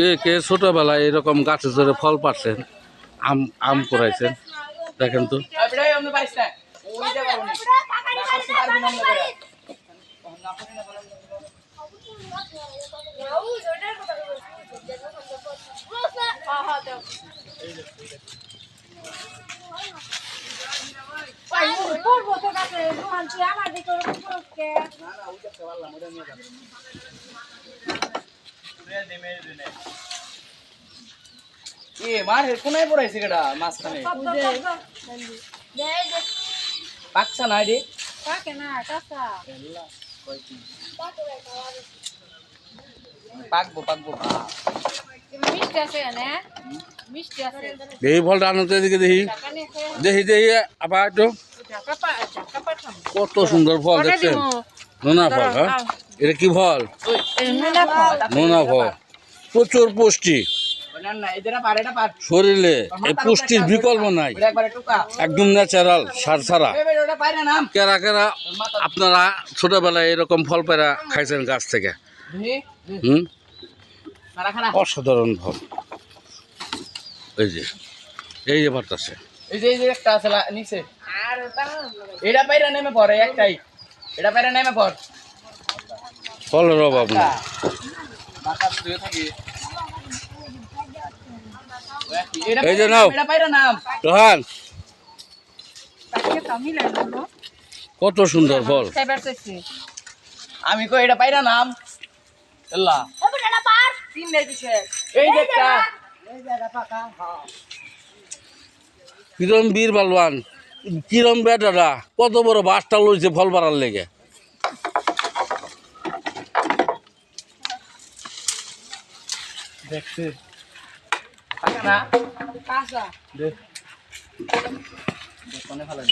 কে কে ছোটবেলায় এরকম গাছে ধরে ফল পাচ্ছেন আম আম করাইছেন দেখেন তো। আমরা না না এ মার হে কোনায় পড়াইছে কেডা মাঝখানে। পাকছা না রে পাকবো পাকবো এই ফলটা আনতে এদিকে দেখি দেখি দেখি আবার একটু। কত সুন্দর ফল দেখছেন। নোনা ফল হ্যাঁ? এটা কি ফল? নোনা ফল। প্রচুর পুষ্টি। শরীরে এই পুষ্টির বিকল্প নাই। একদম ন্যাচারাল সার নাম কেরা কেরা আপনারা ছোটবেলায় এরকম ফল পেরা খাইছেন গাছ থেকে? হুম? অসাধারণ ফল। এই যে এই যে এই যে এই যে একটা আছে নিচে। এটা পাইরা নেমে পড়ে একটাই। এটা পাইরা নেমে পড়। ফলের অভাব না এটা এই যে নাও। নাম, এটা পাইরা নাম। রোহান। কত সুন্দর ফল। আমি কই এটা পাইরা নাম। কিরম বীর বালবান কিরম বেটারা। কত বড় বাসটা লইছে ফল বাড়ার লেগে। দেখছে পাকা না? দে। দোকানে ফেলাই